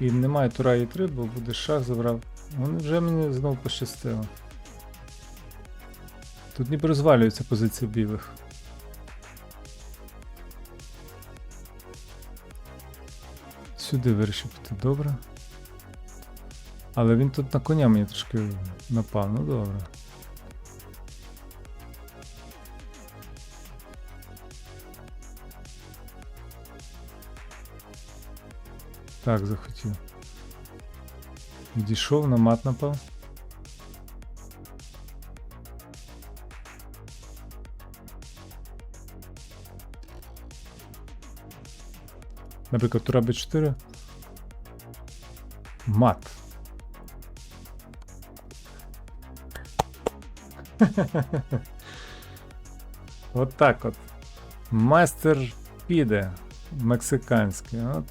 І немає тура і 3, бо буде шах забрав. Вони вже мені знову пощастило. Тут ніби розвалюється позиція білих. Сюди вирішив піти, добре. Але він тут на коня мені трошки напав, ну добре. Так, захотів. Відійшов, на мат напав. Наприклад, тура Б4. Мат. от так от. Майстер піде. Мексиканський. От